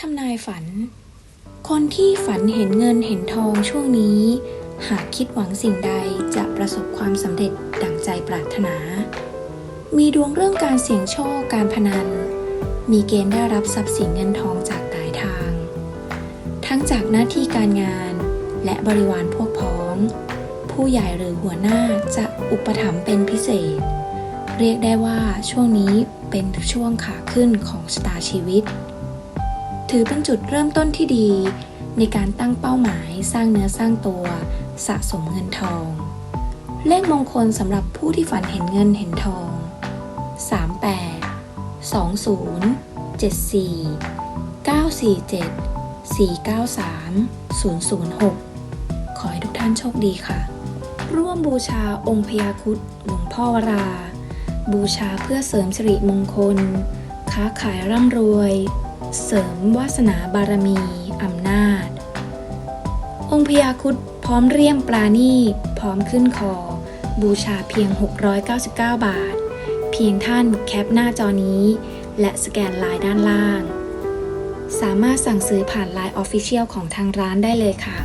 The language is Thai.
ทำนายฝัน คนที่ฝันเห็นเงินเห็นทองช่วงนี้ หากคิดหวังสิ่งใดจะประสบความสำเร็จดั่งใจปรารถนา มีดวงเรื่องการเสี่ยงโชคการพนัน มีเกณฑ์ได้รับทรัพย์สินเงินทองจากหลายทาง ทั้งจากหน้าที่การงาน และบริวารพวกพ้อง ผู้ใหญ่หรือหัวหน้าจะอุปถัมภ์เป็นพิเศษ เรียกได้ว่าช่วงนี้เป็นช่วงขาขึ้นของชะตาชีวิต ถือเป็นจุดเริ่มต้นที่ดี ในการตั้งเป้าหมายสร้างเนื้อสร้างตัว สะสมเงินทอง เลขมงคลสำหรับผู้ที่ฝันเห็นเงินเห็นทอง 38 20 74 947 493 006 ขอให้ทุกท่านโชคดีค่ะ ร่วมบูชาองค์พญาครุดหลวงพ่อวรา บูชาเพื่อเสริมสิริมงคล ค้าขายร่ำรวย เสริมวาสนาบารมีอำนาจ องค์พญาคุดพร้อมเรียมปลาณีพร้อมขึ้นคอ บูชาเพียง 699 บาท เพียงท่านแคปหน้าจอนี้ และสแกนลายด้านล่าง สามารถสั่งซื้อผ่านไลน์ออฟฟิเชียลของทางร้านได้เลยค่ะ